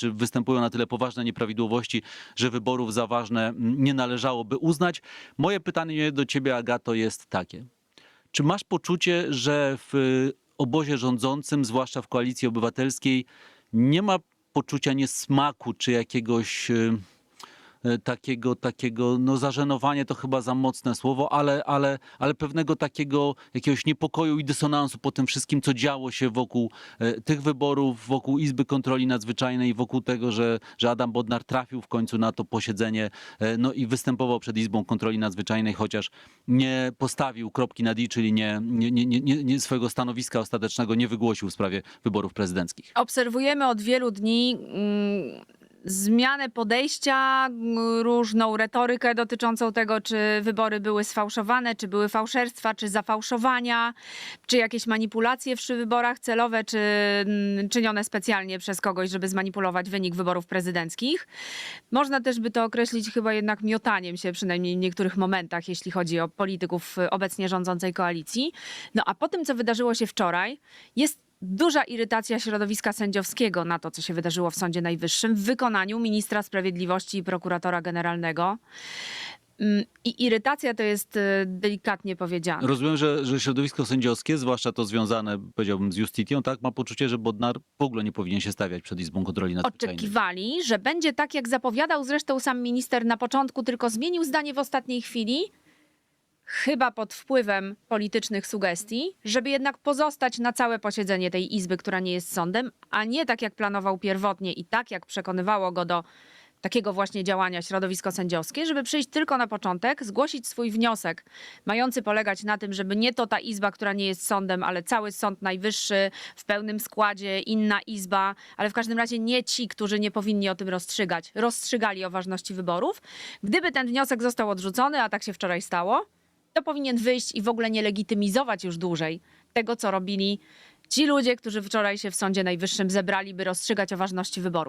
czy występują na tyle poważne nieprawidłowości, że wyborów za ważne nie należałoby uznać. Moje pytanie do ciebie, Agato, jest takie. Czy masz poczucie, że w y, obozie rządzącym, zwłaszcza w koalicji obywatelskiej, nie ma poczucia niesmaku czy jakiegoś y, takiego, takiego, no zażenowanie to chyba za mocne słowo, ale, ale, ale pewnego takiego jakiegoś niepokoju i dysonansu po tym wszystkim, co działo się wokół e, tych wyborów, wokół Izby Kontroli Nadzwyczajnej, wokół tego, że, że Adam Bodnar trafił w końcu na to posiedzenie e, no i występował przed Izbą Kontroli Nadzwyczajnej, chociaż nie postawił kropki nad i, czyli nie, nie, nie, nie, nie swojego stanowiska ostatecznego nie wygłosił w sprawie wyborów prezydenckich. Obserwujemy od wielu dni mm, zmianę podejścia, różną retorykę dotyczącą tego, czy wybory były sfałszowane, czy były fałszerstwa, czy zafałszowania, czy jakieś manipulacje przy wyborach celowe, czy czynione specjalnie przez kogoś, żeby zmanipulować wynik wyborów prezydenckich. Można też by to określić chyba jednak miotaniem się, przynajmniej w niektórych momentach, jeśli chodzi o polityków y, obecnie rządzącej koalicji. No a po tym, co wydarzyło się wczoraj, jest duża irytacja środowiska sędziowskiego na to, co się wydarzyło w Sądzie Najwyższym w wykonaniu ministra sprawiedliwości i prokuratora generalnego. Mm, I irytacja to jest y, delikatnie powiedziane. Rozumiem, że, że środowisko sędziowskie, zwłaszcza to związane, powiedziałbym, z Justitią, tak, ma poczucie, że Bodnar w ogóle nie powinien się stawiać przed Izbą Kontroli Nadzwyczajnej. Oczekiwali, że będzie tak, jak zapowiadał zresztą sam minister na początku, tylko zmienił zdanie w ostatniej chwili, chyba pod wpływem politycznych sugestii, żeby jednak pozostać na całe posiedzenie tej izby, która nie jest sądem, a nie tak jak planował pierwotnie i tak jak przekonywało go do takiego właśnie działania środowisko sędziowskie, żeby przyjść tylko na początek, zgłosić swój wniosek, mający polegać na tym, żeby nie to ta izba, która nie jest sądem, ale cały Sąd Najwyższy w pełnym składzie, inna izba, ale w każdym razie nie ci, którzy nie powinni o tym rozstrzygać, rozstrzygali o ważności wyborów. Gdyby ten wniosek został odrzucony, a tak się wczoraj stało, to powinien wyjść i w ogóle nie legitymizować już dłużej tego, co robili ci ludzie, którzy wczoraj się w Sądzie Najwyższym zebrali, by rozstrzygać o ważności wyborów.